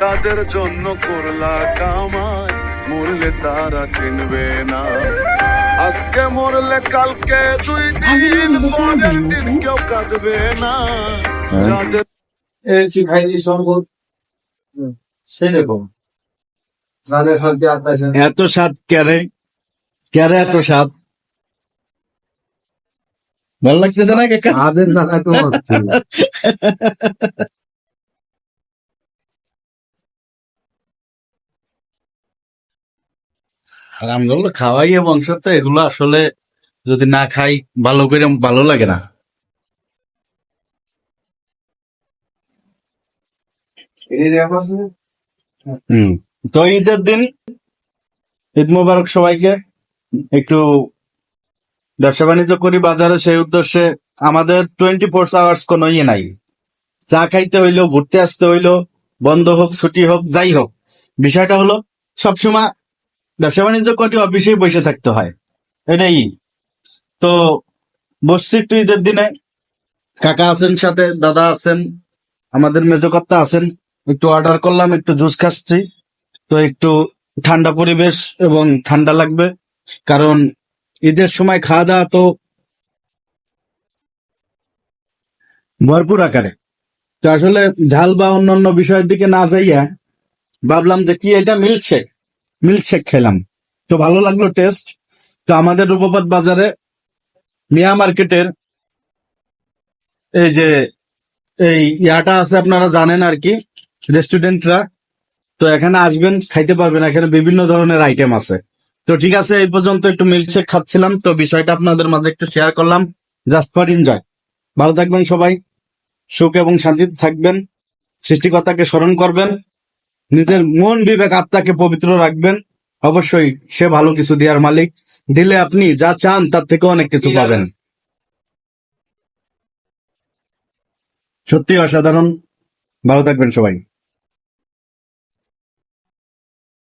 তাদের জন্য করলা কামাই মরলে তারা চিনবে না। আজকে মরলে কালকে দুই দিন পরের দিন কেউ কাঁদবে না। যাদের এ কি খাইনি সম্ভব সেরকম। যাদের এত স্বাদ ক্যারে ক্যারে এত স্বাদ? ভালো লাগতেছে না কাকা তাদের জায়গায় তো আলহামদুলিল্লাহ খাওয়াই বংশ তো এগুলো আসলে যদি না খাই ভালো করে ভালো লাগে না। হুম তো ঈদের দিন ঈদ মোবারক সবাইকে একটু ব্যবসা বাণিজ্য করি বাজারে সেই উদ্দেশ্যে আমাদের টোয়েন্টি ফোর আওয়ার্স কোনো ইয়ে নাই। চা খাইতে হইল ঘুরতে আসতে হইল বন্ধ হোক ছুটি হোক যাই হোক। বিষয়টা হলো সবসময় ব্যবসা বাণিজ্য কটি অফিসেই বসে থাকতে হয়। এটাই। তো বসছি একটু ঈদের দিনে। কাকা আছেন সাথে, দাদা আছেন, আমাদের মেজকর্তা আছেন। একটু অর্ডার করলাম, একটু জুস খাচ্ছি। তো একটু ঠান্ডা পরিবেশ এবং ঠান্ডা লাগবে। কারণ ঈদের সময় খাওয়া দাওয়া তো ভরপুর আকারে। তো আসলে ঝাল বা অন্যান্য বিষয়ের দিকে না যাইয়া ভাবলাম যে কি এটা মিল্কশেক মিল্কশেক খেলাম। তো ভালো লাগল টেস্ট তো আমাদের রূপপথ বাজারে মিয়া মার্কেটের এই যে, এই ইয়াটা আছে আপনারা জানেন আর কি রেস্টুরেন্টরা তো এখানে আসবেন, খাইতে পারবেন। এখানে বিভিন্ন ধরনের আইটেম আছে। তো ঠিক আছে, এই পর্যন্ত একটু মিল্কশেক খাচ্ছিলাম। তো বিষয়টা আপনাদের মাঝে একটু শেয়ার করলাম। জাস্ট ফর এনজয় ভালো থাকবেন সবাই। সুখ এবং শান্তিতে থাকবেন। সৃষ্টিকর্তাকে স্মরণ করবেন। নিজের মন বিবেক আত্মাকে পবিত্র রাখবেন। অবশ্যই সে ভালো কিছু দেওয়ার মালিক। দিলে আপনি যা চান তার থেকে অনেক কিছু পাবেন। সত্যি অসাধারণ। ভালো থাকবেন সবাই।